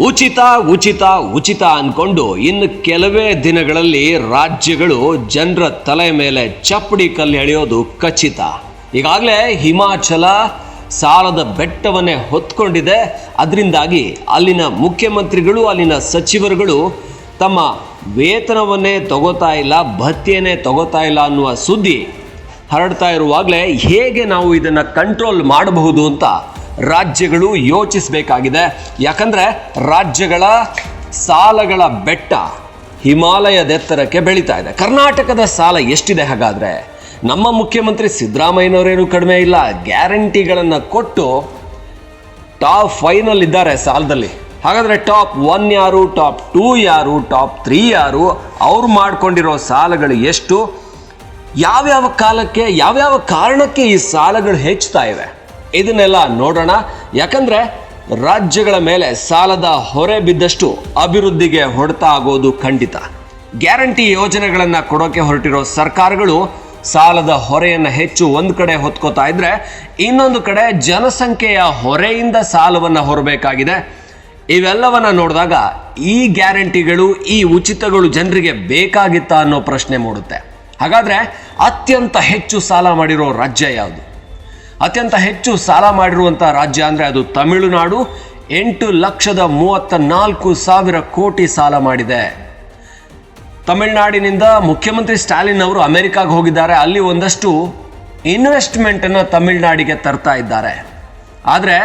ಉಚಿತ ಉಚಿತ ಉಚಿತ ಅಂದ್ಕೊಂಡು ಇನ್ನು ಕೆಲವೇ ದಿನಗಳಲ್ಲಿ ರಾಜ್ಯಗಳು ಜನರ ತಲೆ ಮೇಲೆ ಚಪ್ಪಡಿ ಕಲ್ಲು ಎಳೆಯೋದು ಖಚಿತ. ಈಗಾಗಲೇ ಹಿಮಾಚಲ ಸಾಲದ ಬೆಟ್ಟವನ್ನೇ ಹೊತ್ಕೊಂಡಿದೆ. ಅದರಿಂದಾಗಿ ಅಲ್ಲಿನ ಮುಖ್ಯಮಂತ್ರಿಗಳು, ಅಲ್ಲಿನ ಸಚಿವರುಗಳು ತಮ್ಮ ವೇತನವನ್ನೇ ತಗೋತಾ ಇಲ್ಲ ಭತ್ಯೆನೇ ತಗೋತಾ ಇಲ್ಲ ಅನ್ನುವ ಸುದ್ದಿ ಹರಡ್ತಾ ಇರುವಾಗಲೇ ಹೇಗೆ ನಾವು ಇದನ್ನು ಕಂಟ್ರೋಲ್ ಮಾಡಬಹುದು ಅಂತ ರಾಜ್ಯಗಳು ಯೋಚಿಸಬೇಕಾಗಿದೆ. ಯಾಕಂದರೆ ರಾಜ್ಯಗಳ ಸಾಲಗಳ ಬೆಟ್ಟ ಹಿಮಾಲಯದೆತ್ತರಕ್ಕೆ ಬೆಳೀತಾ ಇದೆ. ಕರ್ನಾಟಕದ ಸಾಲ ಎಷ್ಟಿದೆ ಹಾಗಾದರೆ? ನಮ್ಮ ಮುಖ್ಯಮಂತ್ರಿ ಸಿದ್ದರಾಮಯ್ಯನವರೇನು ಕಡಿಮೆ ಇಲ್ಲ. ಗ್ಯಾರಂಟಿಗಳನ್ನು ಕೊಟ್ಟು ಟಾಪ್ ಫೈನಲ್ ಇದ್ದಾರೆ ಸಾಲದಲ್ಲಿ. ಹಾಗಾದರೆ ಟಾಪ್ ಒನ್ ಯಾರು, ಟಾಪ್ ಟೂ ಯಾರು, ಟಾಪ್ ತ್ರೀ ಯಾರು? ಅವ್ರು ಮಾಡಿಕೊಂಡಿರೋ ಸಾಲಗಳು ಎಷ್ಟು? ಯಾವ್ಯಾವ ಕಾಲಕ್ಕೆ, ಯಾವ್ಯಾವ ಕಾರಣಕ್ಕೆ ಈ ಸಾಲಗಳು ಹೆಚ್ಚುತ್ತಾ ಇವೆ? ಇದನ್ನೆಲ್ಲ ನೋಡೋಣ. ಯಾಕಂದ್ರೆ ರಾಜ್ಯಗಳ ಮೇಲೆ ಸಾಲದ ಹೊರೆ ಬಿದ್ದಷ್ಟು ಅಭಿವೃದ್ಧಿಗೆ ಹೊಡೆತ ಆಗೋದು ಖಂಡಿತ. ಗ್ಯಾರಂಟಿ ಯೋಜನೆಗಳನ್ನು ಕೊಡೋಕೆ ಹೊರಟಿರೋ ಸರ್ಕಾರಗಳು ಸಾಲದ ಹೊರೆಯನ್ನು ಹೆಚ್ಚು ಒಂದು ಕಡೆ ಹೊತ್ಕೋತಾ ಇದ್ರೆ ಇನ್ನೊಂದು ಕಡೆ ಜನಸಂಖ್ಯೆಯ ಹೊರೆಯಿಂದ ಸಾಲವನ್ನು ಹೊರಬೇಕಾಗಿದೆ. ಇವೆಲ್ಲವನ್ನ ನೋಡಿದಾಗ ಈ ಗ್ಯಾರಂಟಿಗಳು, ಈ ಉಚಿತಗಳು ಜನರಿಗೆ ಬೇಕಾಗಿತ್ತಾ ಅನ್ನೋ ಪ್ರಶ್ನೆ ಮೂಡುತ್ತೆ. ಹಾಗಾದರೆ ಅತ್ಯಂತ ಹೆಚ್ಚು ಸಾಲ ಮಾಡಿರೋ ರಾಜ್ಯ ಯಾವುದು? ಅತ್ಯಂತ ಹೆಚ್ಚು ಸಾಲ ಮಾಡಿರುವಂಥ ರಾಜ್ಯ ಅಂದರೆ ಅದು ತಮಿಳುನಾಡು. ಎಂಟು ಲಕ್ಷದ ಮೂವತ್ತ ನಾಲ್ಕು ಸಾವಿರ ಕೋಟಿ ಸಾಲ ಮಾಡಿದೆ. ತಮಿಳುನಾಡಿನಿಂದ ಮುಖ್ಯಮಂತ್ರಿ ಸ್ಟಾಲಿನ್ ಅವರು ಅಮೆರಿಕಾಗೆ ಹೋಗಿದ್ದಾರೆ. ಅಲ್ಲಿ ಒಂದಷ್ಟು ಇನ್ವೆಸ್ಟ್ಮೆಂಟನ್ನು ತಮಿಳುನಾಡಿಗೆ ತರ್ತಾ ಇದ್ದಾರೆ. ಆದರೆ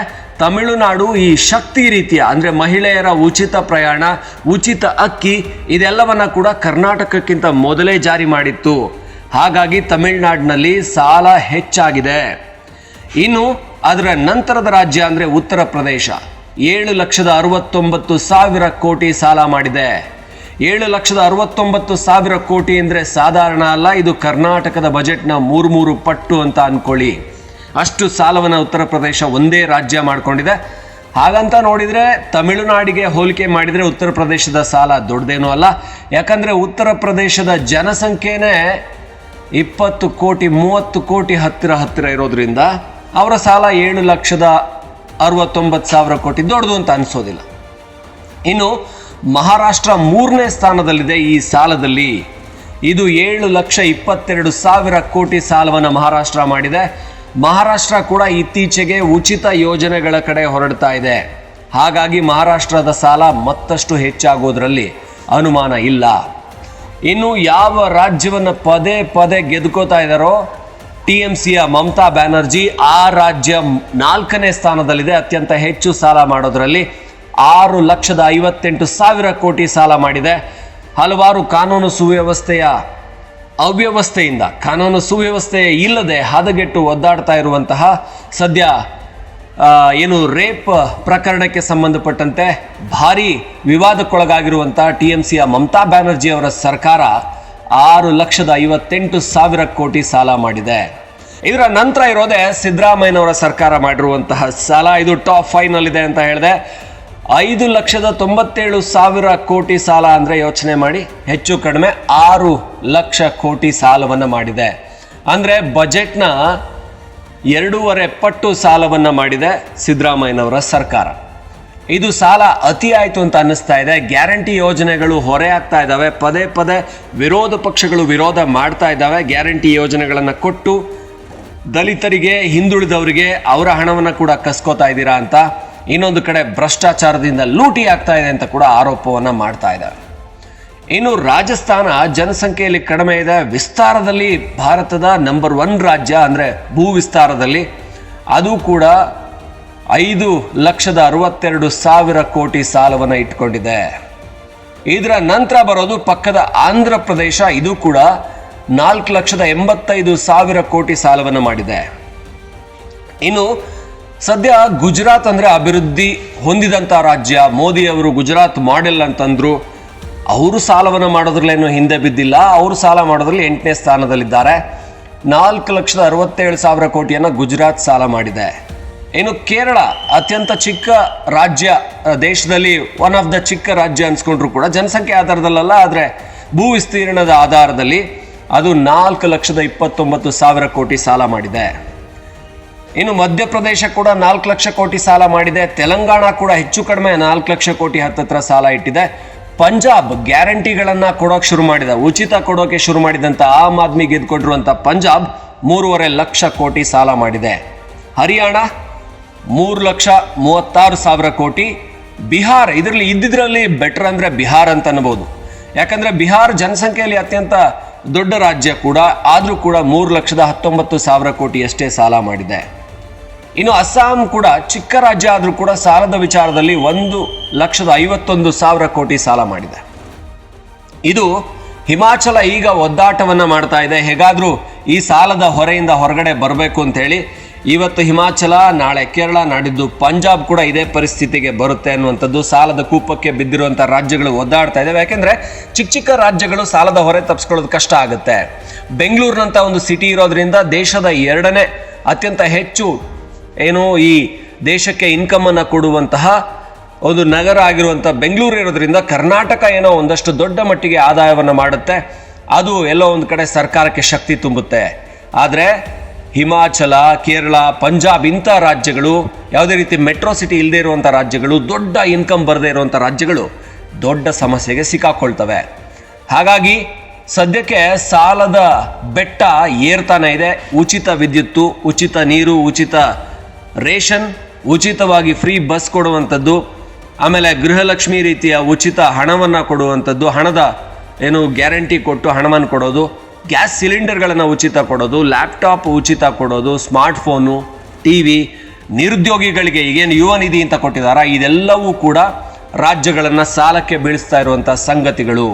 ತಮಿಳುನಾಡು ಈ ಶಕ್ತಿ ರೀತಿಯ ಅಂದರೆ ಮಹಿಳೆಯರ ಉಚಿತ ಪ್ರಯಾಣ, ಉಚಿತ ಅಕ್ಕಿ ಇದೆಲ್ಲವನ್ನ ಕೂಡ ಕರ್ನಾಟಕಕ್ಕಿಂತ ಮೊದಲೇ ಜಾರಿ ಮಾಡಿತ್ತು. ಹಾಗಾಗಿ ತಮಿಳುನಾಡಿನಲ್ಲಿ ಸಾಲ ಹೆಚ್ಚಾಗಿದೆ. ಇನ್ನು ಅದರ ನಂತರದ ರಾಜ್ಯ ಅಂದರೆ ಉತ್ತರ ಪ್ರದೇಶ. ಏಳು ಲಕ್ಷದ ಅರವತ್ತೊಂಬತ್ತು ಸಾವಿರ ಕೋಟಿ ಸಾಲ ಮಾಡಿದೆ. ಏಳು ಲಕ್ಷದ ಅರವತ್ತೊಂಬತ್ತು ಸಾವಿರ ಕೋಟಿ ಅಂದರೆ ಸಾಧಾರಣ ಅಲ್ಲ, ಇದು ಕರ್ನಾಟಕದ ಬಜೆಟ್ನ ಮೂರು ಮೂರು ಪಟ್ಟು ಅಂತ ಅಂದ್ಕೊಳ್ಳಿ ಅಷ್ಟು ಸಾಲವನ್ನು ಉತ್ತರ ಪ್ರದೇಶ ಒಂದೇ ರಾಜ್ಯ ಮಾಡಿಕೊಂಡಿದೆ. ಹಾಗಂತ ನೋಡಿದರೆ ತಮಿಳುನಾಡಿಗೆ ಹೋಲಿಕೆ ಮಾಡಿದರೆ ಉತ್ತರ ಪ್ರದೇಶದ ಸಾಲ ದೊಡ್ಡದೇನೂ ಅಲ್ಲ. ಯಾಕಂದರೆ ಉತ್ತರ ಪ್ರದೇಶದ ಜನಸಂಖ್ಯೆನೇ ಇಪ್ಪತ್ತು ಕೋಟಿ, ಮೂವತ್ತು ಕೋಟಿ ಹತ್ತಿರ ಹತ್ತಿರ ಇರೋದ್ರಿಂದ ಅವರ ಸಾಲ ಏಳು ಲಕ್ಷದ ಅರವತ್ತೊಂಬತ್ತು ಸಾವಿರ ಕೋಟಿ ದೊಡ್ಡದು ಅಂತ ಅನಿಸೋದಿಲ್ಲ. ಇನ್ನು ಮಹಾರಾಷ್ಟ್ರ ಮೂರನೇ ಸ್ಥಾನದಲ್ಲಿದೆ ಈ ಸಾಲದಲ್ಲಿ. ಇದು ಏಳು ಲಕ್ಷ ಇಪ್ಪತ್ತೆರಡು ಸಾವಿರ ಕೋಟಿ ಸಾಲವನ್ನು ಮಹಾರಾಷ್ಟ್ರ ಮಾಡಿದೆ. ಮಹಾರಾಷ್ಟ್ರ ಕೂಡ ಇತ್ತೀಚೆಗೆ ಉಚಿತ ಯೋಜನೆಗಳ ಕಡೆ ಹೊರಡ್ತಾ ಇದೆ. ಹಾಗಾಗಿ ಮಹಾರಾಷ್ಟ್ರದ ಸಾಲ ಮತ್ತಷ್ಟು ಹೆಚ್ಚಾಗೋದ್ರಲ್ಲಿ ಅನುಮಾನ ಇಲ್ಲ. ಇನ್ನು ಯಾವ ರಾಜ್ಯವನ್ನು ಪದೇ ಪದೇ ಗೆದ್ಕೋತಾ ಇದ್ದಾರೋ ಟಿ ಎಂ ಸಿಯ ಮಮತಾ ಬ್ಯಾನರ್ಜಿ ಆ ರಾಜ್ಯ ನಾಲ್ಕನೇ ಸ್ಥಾನದಲ್ಲಿದೆ. ಅತ್ಯಂತ ಹೆಚ್ಚು ಸಾಲ ಮಾಡೋದ್ರಲ್ಲಿ ಆರು ಲಕ್ಷದ ಐವತ್ತೆಂಟು ಸಾವಿರ ಕೋಟಿ ಸಾಲ ಮಾಡಿದೆ. ಹಲವಾರು ಕಾನೂನು ಸುವ್ಯವಸ್ಥೆಯ ಅವ್ಯವಸ್ಥೆಯಿಂದ, ಕಾನೂನು ಸುವ್ಯವಸ್ಥೆ ಇಲ್ಲದೆ ಹದಗೆಟ್ಟು ಒದ್ದಾಡ್ತಾ ಇರುವಂತಹ ಸದ್ಯ ಏನು ರೇಪ್ ಪ್ರಕರಣಕ್ಕೆ ಸಂಬಂಧಪಟ್ಟಂತೆ ಭಾರಿ ವಿವಾದಕ್ಕೊಳಗಾಗಿರುವಂಥ ಟಿ ಎಂ ಸಿಯ ಮಮತಾ ಬ್ಯಾನರ್ಜಿ ಅವರ ಸರ್ಕಾರ ಆರು ಲಕ್ಷದ ಐವತ್ತೆಂಟು ಸಾವಿರ ಕೋಟಿ ಸಾಲ ಮಾಡಿದೆ. ಇದರ ನಂತರ ಇರೋದೇ ಸಿದ್ದರಾಮಯ್ಯನವರ ಸರ್ಕಾರ ಮಾಡಿರುವಂತಹ ಸಾಲ. ಇದು ಟಾಪ್ ಫೈನಲ್ಲಿದೆ ಅಂತ ಹೇಳಿದೆ. ಐದು ಲಕ್ಷದ ತೊಂಬತ್ತೇಳು ಸಾವಿರ ಕೋಟಿ ಸಾಲ ಅಂದರೆ ಯೋಚನೆ ಮಾಡಿ. ಹೆಚ್ಚು ಕಡಿಮೆ ಆರು ಲಕ್ಷ ಕೋಟಿ ಸಾಲವನ್ನು ಮಾಡಿದೆ. ಅಂದರೆ ಬಜೆಟ್ನ ಎರಡೂವರೆ ಪಟ್ಟು ಸಾಲವನ್ನು ಮಾಡಿದೆ ಸಿದ್ದರಾಮಯ್ಯನವರ ಸರ್ಕಾರ. ಇದು ಸಾಲ ಅತಿ ಆಯಿತು ಅಂತ ಅನ್ನಿಸ್ತಾ ಇದೆ. ಗ್ಯಾರಂಟಿ ಯೋಜನೆಗಳು ಹೊರೆ ಆಗ್ತಾ ಇದ್ದಾವೆ. ಪದೇ ಪದೇ ವಿರೋಧ ಪಕ್ಷಗಳು ವಿರೋಧ ಮಾಡ್ತಾ ಇದ್ದಾವೆ. ಗ್ಯಾರಂಟಿ ಯೋಜನೆಗಳನ್ನು ಕೊಟ್ಟು ದಲಿತರಿಗೆ, ಹಿಂದುಳಿದವರಿಗೆ ಅವರ ಹಣವನ್ನು ಕೂಡ ಕಸ್ಕೋತಾ ಇದ್ದೀರಾ ಅಂತ ಇನ್ನೊಂದು ಕಡೆ ಭ್ರಷ್ಟಾಚಾರದಿಂದ ಲೂಟಿ ಆಗ್ತಾ ಇದೆ ಅಂತ ಕೂಡ ಆರೋಪವನ್ನು ಮಾಡ್ತಾ ಇದ್ದಾರೆ. ಇನ್ನು ರಾಜಸ್ಥಾನ ಜನಸಂಖ್ಯೆಯಲ್ಲಿ ಕಡಿಮೆ ಇದೆ. ವಿಸ್ತಾರದಲ್ಲಿ ಭಾರತದ ನಂಬರ್ ಒನ್ ರಾಜ್ಯ ಅಂದರೆ ಭೂ ವಿಸ್ತಾರದಲ್ಲಿ. ಅದು ಕೂಡ ಐದು ಲಕ್ಷದ ಅರವತ್ತೆರಡು ಸಾವಿರ ಕೋಟಿ ಸಾಲವನ್ನು ಇಟ್ಕೊಂಡಿದೆ. ಇದರ ನಂತರ ಬರೋದು ಪಕ್ಕದ ಆಂಧ್ರ ಪ್ರದೇಶ. ಇದು ಕೂಡ ನಾಲ್ಕು ಲಕ್ಷದ ಎಂಬತ್ತೈದು ಸಾವಿರ ಕೋಟಿ ಸಾಲವನ್ನು ಮಾಡಿದೆ. ಇನ್ನು ಸದ್ಯ ಗುಜರಾತ್ ಅಂದರೆ ಅಭಿವೃದ್ಧಿ ಹೊಂದಿದಂಥ ರಾಜ್ಯ. ಮೋದಿ ಅವರು ಗುಜರಾತ್ ಮಾಡೆಲ್ ಅಂತಂದ್ರು, ಅವರು ಸಾಲವನ್ನು ಮಾಡೋದ್ರಲ್ಲೇನು ಹಿಂದೆ ಬಿದ್ದಿಲ್ಲ. ಅವರು ಸಾಲ ಮಾಡೋದ್ರಲ್ಲಿ ಎಂಟನೇ ಸ್ಥಾನದಲ್ಲಿದ್ದಾರೆ. ನಾಲ್ಕು ಲಕ್ಷದ ಅರವತ್ತೇಳು ಸಾವಿರ ಕೋಟಿಯನ್ನು ಗುಜರಾತ್ ಸಾಲ ಮಾಡಿದೆ. ಇನ್ನು ಕೇರಳ, ಅತ್ಯಂತ ಚಿಕ್ಕ ರಾಜ್ಯ ದೇಶದಲ್ಲಿ ಒನ್ ಆಫ್ ದ ಚಿಕ್ಕ ರಾಜ್ಯ ಅನ್ಸ್ಕೊಂಡ್ರು ಕೂಡ. ಜನಸಂಖ್ಯೆ ಆಧಾರದಲ್ಲಲ್ಲ, ಆದರೆ ಭೂ ವಿಸ್ತೀರ್ಣದ ಆಧಾರದಲ್ಲಿ ಅದು ನಾಲ್ಕು ಲಕ್ಷದ ಇಪ್ಪತ್ತೊಂಬತ್ತು ಸಾವಿರ ಕೋಟಿ ಸಾಲ ಮಾಡಿದೆ. ಇನ್ನು ಮಧ್ಯಪ್ರದೇಶ ಕೂಡ ನಾಲ್ಕು ಲಕ್ಷ ಕೋಟಿ ಸಾಲ ಮಾಡಿದೆ. ತೆಲಂಗಾಣ ಕೂಡ ಹೆಚ್ಚು ಕಡಿಮೆ ನಾಲ್ಕು ಲಕ್ಷ ಕೋಟಿ ಹತ್ತತ್ರ ಸಾಲ ಇಟ್ಟಿದೆ. ಪಂಜಾಬ್ ಗ್ಯಾರಂಟಿಗಳನ್ನ ಕೊಡೋಕೆ ಶುರು ಮಾಡಿದೆ. ಉಚಿತ ಕೊಡೋಕೆ ಶುರು ಮಾಡಿದಂತ ಆಮ್ ಆದ್ಮಿ ಗೆದ್ದುಕೊಂಡಿರುವಂಥ ಪಂಜಾಬ್ ಮೂರುವರೆ ಲಕ್ಷ ಕೋಟಿ ಸಾಲ ಮಾಡಿದೆ. ಹರಿಯಾಣ ಮೂರು ಲಕ್ಷ ಮೂವತ್ತಾರು ಸಾವಿರ ಕೋಟಿ. ಬಿಹಾರ್ ಇದರಲ್ಲಿ ಇದ್ದಿದ್ರಲ್ಲಿ ಬೆಟರ್ ಅಂದ್ರೆ ಬಿಹಾರ್ ಅಂತ ಅನ್ಬೋದು ಯಾಕಂದ್ರೆ ಬಿಹಾರ್ ಜನಸಂಖ್ಯೆಯಲ್ಲಿ ಅತ್ಯಂತ ದೊಡ್ಡ ರಾಜ್ಯ ಕೂಡ, ಆದರೂ ಕೂಡ ಮೂರು ಲಕ್ಷದ ಹತ್ತೊಂಬತ್ತು ಸಾವಿರ ಕೋಟಿಯಷ್ಟೇ ಸಾಲ ಮಾಡಿದೆ. ಇನ್ನು ಅಸ್ಸಾಂ ಕೂಡ ಚಿಕ್ಕ ರಾಜ್ಯ ಆದರೂ ಕೂಡ ಸಾಲದ ವಿಚಾರದಲ್ಲಿ ಒಂದು ಲಕ್ಷದ ಐವತ್ತೊಂದು ಸಾವಿರ ಕೋಟಿ ಸಾಲ ಮಾಡಿದೆ. ಇದು ಹಿಮಾಚಲ ಈಗ ಒದ್ದಾಟವನ್ನು ಮಾಡ್ತಾ ಇದೆ. ಹೇಗಾದರೂ ಈ ಸಾಲದ ಹೊರೆಯಿಂದ ಹೊರಗಡೆ ಬರಬೇಕು ಅಂತ ಹೇಳಿ ಇವತ್ತು ಹಿಮಾಚಲ, ನಾಳೆ ಕೇರಳ, ನಾಡಿದ್ದು ಪಂಜಾಬ್ ಕೂಡ ಇದೇ ಪರಿಸ್ಥಿತಿಗೆ ಬರುತ್ತೆ ಅನ್ನುವಂಥದ್ದು ಸಾಲದ ಕೂಪಕ್ಕೆ ಬಿದ್ದಿರುವಂಥ ರಾಜ್ಯಗಳು ಒದ್ದಾಡ್ತಾ ಇದ್ದಾವೆ ಯಾಕೆಂದ್ರೆ ಚಿಕ್ಕ ಚಿಕ್ಕ ರಾಜ್ಯಗಳು ಸಾಲದ ಹೊರೆ ತಪ್ಪಿಸ್ಕೊಳ್ಳೋದು ಕಷ್ಟ ಆಗುತ್ತೆ. ಬೆಂಗಳೂರಿನಂಥ ಒಂದು ಸಿಟಿ ಇರೋದ್ರಿಂದ ದೇಶದ ಎರಡನೇ ಅತ್ಯಂತ ಹೆಚ್ಚು ಏನು ಈ ದೇಶಕ್ಕೆ ಇನ್ಕಮನ್ನು ಕೊಡುವಂತಹ ಒಂದು ನಗರ ಆಗಿರುವಂಥ ಬೆಂಗಳೂರು ಇರೋದ್ರಿಂದ ಕರ್ನಾಟಕ ಏನೋ ಒಂದಷ್ಟು ದೊಡ್ಡ ಮಟ್ಟಿಗೆ ಆದಾಯವನ್ನು ಮಾಡುತ್ತೆ. ಅದು ಎಲ್ಲೋ ಒಂದು ಕಡೆ ಸರ್ಕಾರಕ್ಕೆ ಶಕ್ತಿ ತುಂಬುತ್ತೆ. ಆದರೆ ಹಿಮಾಚಲ, ಕೇರಳ, ಪಂಜಾಬ್ ಇಂಥ ರಾಜ್ಯಗಳು, ಯಾವುದೇ ರೀತಿ ಮೆಟ್ರೋ ಸಿಟಿ ಇಲ್ಲದೆ ಇರುವಂಥ ರಾಜ್ಯಗಳು, ದೊಡ್ಡ ಇನ್ಕಮ್ ಬರದೇ ಇರುವಂಥ ರಾಜ್ಯಗಳು ದೊಡ್ಡ ಸಮಸ್ಯೆಗೆ ಸಿಕ್ಕಾಕೊಳ್ತವೆ. ಹಾಗಾಗಿ ಸದ್ಯಕ್ಕೆ ಸಾಲದ ಬೆಟ್ಟ ಏರ್ತಾನೆ ಇದೆ. ಉಚಿತ ವಿದ್ಯುತ್ತು, ಉಚಿತ ನೀರು, ಉಚಿತ ರೇಷನ್, ಉಚಿತವಾಗಿ ಫ್ರೀ ಬಸ್ ಕೊಡುವಂಥದ್ದು, ಆಮೇಲೆ ಗೃಹಲಕ್ಷ್ಮಿ ರೀತಿಯ ಉಚಿತ ಹಣವನ್ನು ಕೊಡುವಂಥದ್ದು, ಹಣದ ಏನು ಗ್ಯಾರಂಟಿ ಕೊಟ್ಟು ಹಣವನ್ನು ಕೊಡೋದು ಗ್ಯಾಸ್ ಸಿಲಿಂಡರ್ಗಳನ್ನು ಉಚಿತ ಕೊಡೋದು, ಲ್ಯಾಪ್ಟಾಪ್ ಉಚಿತ ಕೊಡೋದು, ಸ್ಮಾರ್ಟ್ಫೋನು ಟಿ ವಿ ನಿರುದ್ಯೋಗಿಗಳಿಗೆ ಏನು ಯುವ ನಿಧಿ ಅಂತ ಕೊಟ್ಟಿದ್ದಾರೆ ಇದೆಲ್ಲವೂ ಕೂಡ ರಾಜ್ಯಗಳನ್ನು ಸಾಲಕ್ಕೆ ಬೀಳಿಸ್ತಾ ಇರುವಂಥ ಸಂಗತಿಗಳು.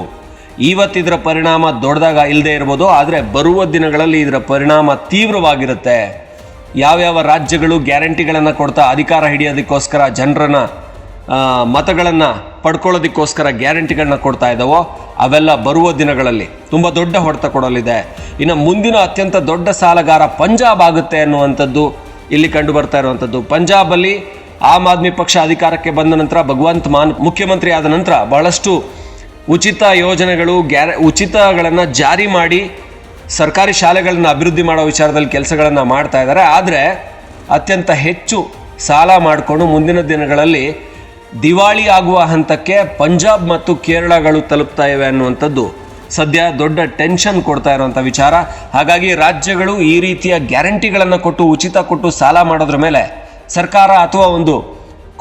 ಇವತ್ತಿದ್ರ ಪರಿಣಾಮ ದೊಡ್ಡದಾಗ ಇಲ್ಲದೆ ಇರ್ಬೋದು, ಆದರೆ ಬರುವ ದಿನಗಳಲ್ಲಿ ಇದರ ಪರಿಣಾಮ ತೀವ್ರವಾಗಿರುತ್ತೆ. ಯಾವ್ಯಾವ ರಾಜ್ಯಗಳು ಗ್ಯಾರಂಟಿಗಳನ್ನು ಕೊಡ್ತಾ ಅಧಿಕಾರ ಹಿಡಿಯೋದಕ್ಕೋಸ್ಕರ ಜನರನ್ನ ಮತಗಳನ್ನು ಪಡ್ಕೊಳ್ಳೋದಕ್ಕೋಸ್ಕರ ಗ್ಯಾರಂಟಿಗಳನ್ನ ಕೊಡ್ತಾ ಇದ್ದಾವೋ ಅವೆಲ್ಲ ಬರುವ ದಿನಗಳಲ್ಲಿ ತುಂಬ ದೊಡ್ಡ ಹೊಡೆತ ಕೊಡಲಿದೆ. ಇನ್ನು ಮುಂದಿನ ಅತ್ಯಂತ ದೊಡ್ಡ ಸಾಲಗಾರ ಪಂಜಾಬ್ ಆಗುತ್ತೆ ಅನ್ನುವಂಥದ್ದು ಇಲ್ಲಿ ಕಂಡು ಬರ್ತಾ ಇರುವಂಥದ್ದು. ಪಂಜಾಬಲ್ಲಿ ಆಮ್ ಆದ್ಮಿ ಪಕ್ಷ ಅಧಿಕಾರಕ್ಕೆ ಬಂದ ನಂತರ ಭಗವಂತ್ ಮಾನ್ ಮುಖ್ಯಮಂತ್ರಿ ಆದ ನಂತರ ಬಹಳಷ್ಟು ಉಚಿತ ಯೋಜನೆಗಳು, ಗ್ಯಾರ, ಉಚಿತಗಳನ್ನು ಜಾರಿ ಮಾಡಿ ಸರ್ಕಾರಿ ಶಾಲೆಗಳನ್ನು ಅಭಿವೃದ್ಧಿ ಮಾಡೋ ವಿಚಾರದಲ್ಲಿ ಕೆಲಸಗಳನ್ನು ಮಾಡ್ತಾ ಇದ್ದಾರೆ. ಆದರೆ ಅತ್ಯಂತ ಹೆಚ್ಚು ಸಾಲ ಮಾಡಿಕೊಂಡು ಮುಂದಿನ ದಿನಗಳಲ್ಲಿ ದಿವಾಳಿ ಆಗುವ ಹಂತಕ್ಕೆ ಪಂಜಾಬ್ ಮತ್ತು ಕೇರಳಗಳು ತಲುಪ್ತಾ ಇವೆ ಅನ್ನುವಂಥದ್ದು. ಸದ್ಯ ದೊಡ್ಡ ಟೆನ್ಷನ್ ಕೊಡ್ತಾ ಇರುವಂಥ ವಿಚಾರ. ಹಾಗಾಗಿ ರಾಜ್ಯಗಳು ಈ ರೀತಿಯ ಗ್ಯಾರಂಟಿಗಳನ್ನು ಕೊಟ್ಟು, ಉಚಿತ ಕೊಟ್ಟು ಸಾಲ ಮಾಡೋದ್ರ ಮೇಲೆ ಸರ್ಕಾರ ಅಥವಾ ಒಂದು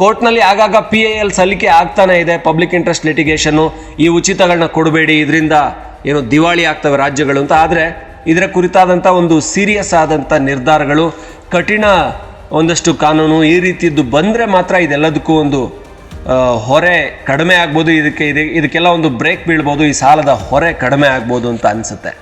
ಕೋರ್ಟ್ನಲ್ಲಿ ಆಗಾಗ ಪಿ ಎ ಎಲ್ ಸಲ್ಲಿಕೆ ಆಗ್ತಾನೆ ಇದೆ ಪಬ್ಲಿಕ್ ಇಂಟ್ರೆಸ್ಟ್ ಲಿಟಿಗೇಷನ್ನು. ಈ ಉಚಿತಗಳನ್ನ ಕೊಡಬೇಡಿ, ಇದರಿಂದ ಏನು ದಿವಾಳಿ ಆಗ್ತವೆ ರಾಜ್ಯಗಳು ಅಂತ. ಆದರೆ ಇದರ ಕುರಿತಾದಂಥ ಒಂದು ಸೀರಿಯಸ್ ಆದಂಥ ನಿರ್ಧಾರಗಳು, ಕಠಿಣ ಒಂದಷ್ಟು ಕಾನೂನು ಈ ರೀತಿಯದ್ದು ಬಂದರೆ ಮಾತ್ರ ಇದೆಲ್ಲದಕ್ಕೂ ಒಂದು ಹೊರೆ ಕಡಿಮೆ ಆಗ್ಬೋದು, ಇದಕ್ಕೆ ಇದಕ್ಕೆಲ್ಲ ಒಂದು ಬ್ರೇಕ್ ಬೀಳ್ಬೋದು, ಈ ಸಾಲದ ಹೊರೆ ಕಡಿಮೆ ಆಗ್ಬೋದು ಅಂತ ಅನಿಸುತ್ತೆ.